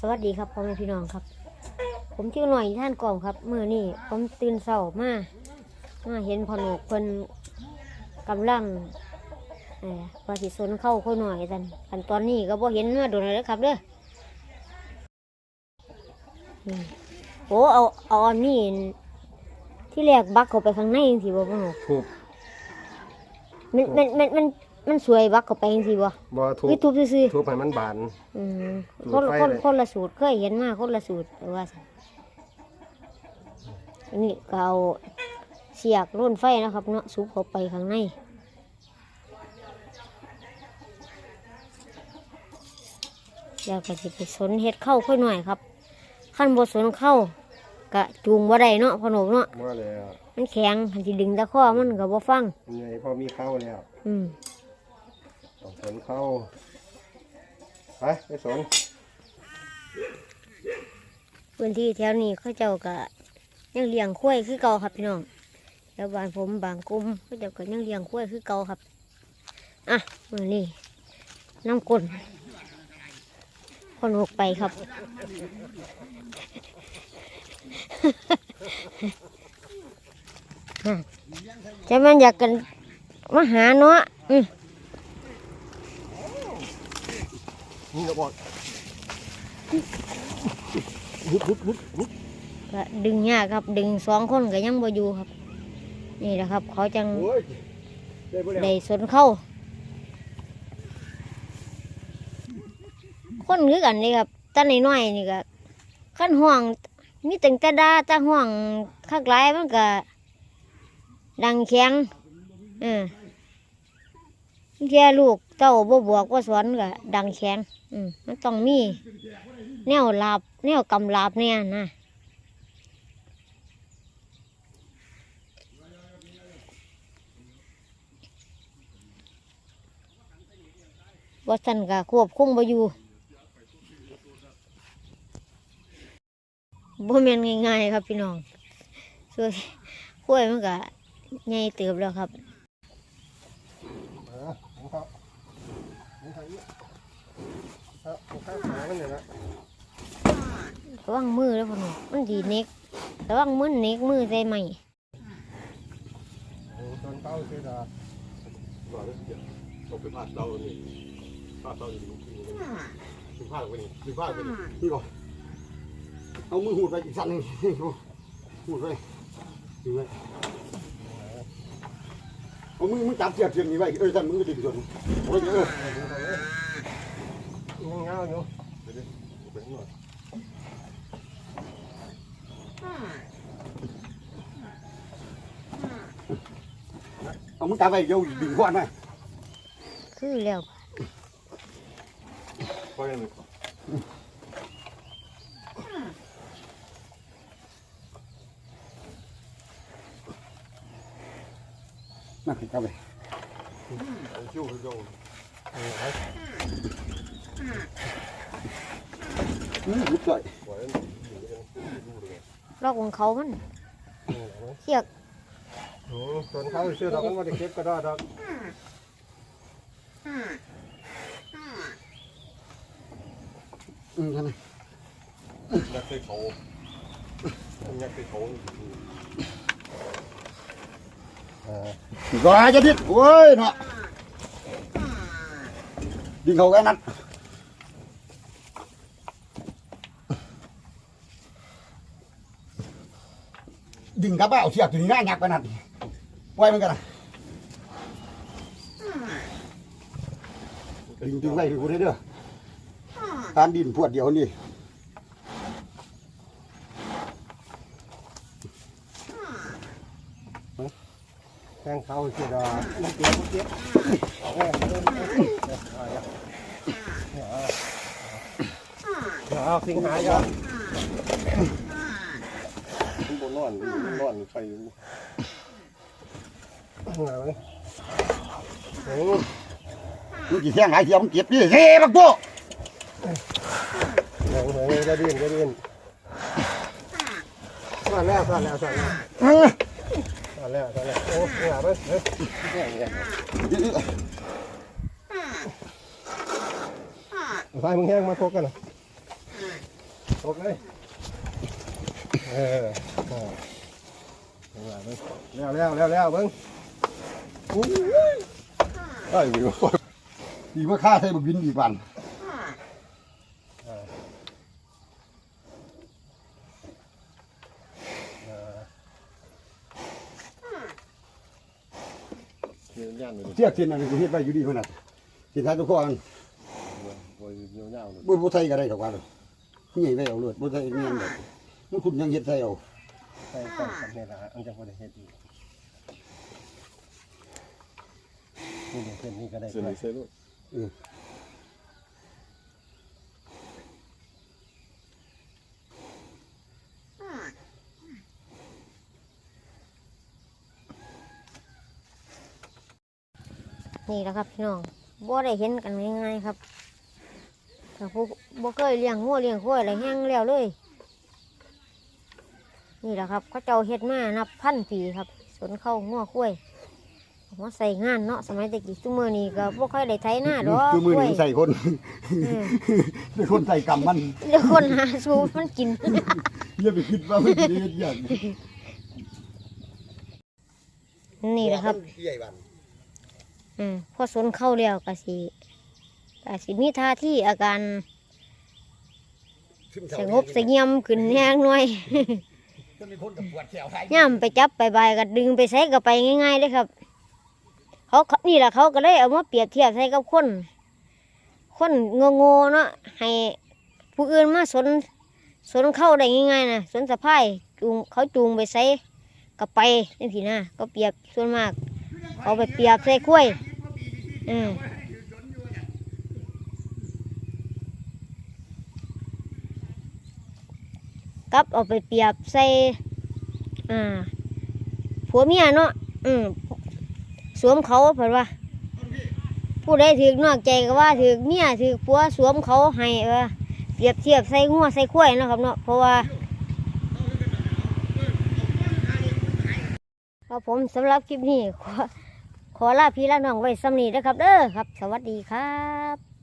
สวัสดีครับพ่อแม่พี่น้องครับ ผมชื่อหน่อยท่านกองครับเมื่อนี่ผมตื่นเช้ามามาเห็นพอหนกเพิ่นกำลังเอ่อว่าสิสนเข้าเขาหน่อยกันกันตอนนี้ก็บ่เห็นมาโดนเลยครับเด้อนี่โอ้เอาเอาอันนี้ที่แรกบักเข้าไปข้างในจังสิบ่พ่อหนกถูกมันมันมันมัน มันสวยบักเข้าไปจังสิบ่บ่ถูคือกทุบซื่อๆถูกให้มันบานอืมสูคตนรไฟคนเลย คนละสูตรเคยเห็นมาคนละสูตรแต่ว่าซั่นอันนี้ก็เอาเสียกรุ่นไฟนะครับเนาะสูบเข้าไปข้างในแล้วก็จะไปสนเห็ดเข้าค่อยหน่อยครับขั้นบสนเข้ากะจูงบ่ได้เนาะพอหนกเนาะมาแล้วมันแข็งคันสิดึงตะข้อมันก็บ่ฟังนี่ไงพอมีเข้าแล้ว อืมต้องส นเข้าไปไปสนพื้นที่แถวนี้เขาเจ้าก็ยังเลี้ยงข้วยคือเก่าครับพี่น้องแล้วบ้านผมบางกลุ่มเขาเจ้าก็ยังเลี้ยงข้วยคือเก่าครับอะมือนี้น้ำกลนคนหกไปครับน่ะจะมันอยากกันมาหาเนาะอืม นี่ก็บอกวุดวุดวุดวุดก็ดึงยากครับ ดึงสองคนก็ยังบ่อยู่ครับ นี่แหละครับ เขาจังโอ้ยได้บ่แล้วได้สนเข้า คนคือกันนี่ครับตาน้อยๆนี่ก็ขั้นห่วงมีตั้งแต่ดาแตาห่วงคักหลายมันก็ดังแข็งเออ แค่ลูกเต้าบ่บวกบ่สอนก็ดังแข็งอืมมันต้องมี แนวลาบแนวกำลาบเนี่ยนะว่าสันก็ควบคุมบ่อยู่บ่แม่นง่ายๆครับพี่น้องส่วนกล้วยมันก็ใหญ่เติบแล้วครับ อ่าของเขาของเขาเนี่ย ครับของข้างขามันเนี่ยนะระวังมือแล้วพ่อหนุ่มมันดีเน็กระวังมือเน็กมือใส่ไหมโอ้สนเข้าเสียดายว่าแล้วเดี๋ยวต้องไปพาดเตานี่พาดเตาอยู่ตรงนี้ดึงผ้าไปนี่ดึงผ้าไปนี่นี่ก่อนเอามือหูดไปอีกสั่นหนึ่งหูดไปดึงไว้ เอามือมึงจับเสียบเสียบนี่ไว้เอ้ยสั่นมึงก็ดึงส่วนโอ้ยเออยังเงาอยู่ไปข้างนอกเอามึงจับไว้เดี๋ยวดึงขวานมาคือแล้วเพ ราะยังไงน่าจับไปเอาชิวคือเก่าอืมลุกเลยปล่อยมันอยู่ด้วยกันดูเลยลอกของเขามันเสียกโอ้สนเข้าเชื่อดอกมันว่าจะเก็บก็ได้ดอกอืมท่านนยักษ์ใส่เขายักษ์ใส่เขา อ่าก็จะดิ้นโอ้ยเนาะดึงเขาแค่นั้นดึงกลับมาเอาเสียบตัวนี้ง่ายงักไปนั่นไว้มันกันนะดึงดึงไว้ดึงกูได้เด้อตามดินพวดเดียวนี่ ทงเขาเสียดายมันเก็บมันเก็บเออเดินเดินเดี๋ยวเอาเดี๋ยวเอาเดี๋ยวเอาสิงหายอดมันบนนอนมันนอนไฟไหนวะนี่โอ้มึงกี่แท่งหายเทียมงเก็บดิเฮ้บักโบ้เหงเหงจะดิ้นจะดิ้นสั่นแล้วสั่นแล้วสั่นแล้ว เออสั่นแล้วสั่นแล้วโอ้ยเหงาเฮ้ยแค่นี้ไฟมึงแห้งมาพกกันนะตกเลยเออแล้วแล้วแล้วแล้วเบิ้งไอ้วิวดีว่าค่าใส่บินอีกวัน เงี้ยย่านเลยเทียบเทียนอะไรกูเฮ็ดไว้อยู่ดีขนาดเทียนท้ายตัวข้อมันโอ้ยเงี้ยย่านเลยบ่บ่ใส่ก็ได้ดอกว่าเลยนี่ใหญ่ไว้เอาเลยบ่ใส่เงี้ยแบบมันคุณยังเฮ็ดใส่เอาใส่ใส่สำเร็จแล้วอันจะพอได้เฮ็ดอีกนี่เดี๋ยวเส้นนี้ก็ได้เส้นนี้เส้นนู้น นี่แหละครับพี่น้องบ่ได้เห็นกันง่ายๆครับถ้าผู้บ่เคยเลี้ยงงัวเลี้ยงควายอะไรแห้งแล้วเลย นี่แหละครับเขาเจ้าเฮ็ดมานับพันปีครับ สนเข้างัวควายเอามาใส่งานเนาะสมัยตะกี้ซุมื้อนี้ก็บ่ค่อยได้ไถหน้าดอกคือมือควายนี่ใส่คนเออเป็นคนใส่กำมันเดี๋ยวคนหาสู้มันกินอย่าไปคิดว่ามันสิเฮ็ดอย่างนี่แหละครับใหญ่บัน อืมพอสนเข้าแล้วก็สิก็สิมีท่าที่อาการสงบเสงี่ยมขึ้นแห้งหน่อยจะมีคนกับปวดแขวไทยย่ำไปจับไปใบายก็ดึงไปใส่ก็ไปง่ายๆเลยครับ เขาเขานี่แหละเขาก็เลยเอามาเปรียบเทียบใส่กับคน คนโง่ๆเนาะให้ผู้อื่นมาสนสนเข้าได้ง่ายๆนะสนสะพายจูงเขาจูงไปใส่ก็ไปนี่สินะก็เปรียบส่วนมาก เอาไปเปียบใส่กล้วยอืมกับเอาไปเปียบใส่อ่าผัวเมียเนาะอืมสวมเขาเพิ่นว่าผู้ใดถือนอกใจก็ว่าถือเมียถือผัวสวมเขาให้เออเปรียบเทียบใส่งัวใส่ข้วยนะครับเนาะเพราะว่าครับผมสำหรับคลิปนี้ขอ ขอลาพี่ลาน้องไว้สำนีนะครับเด้อครับ สวัสดีครับ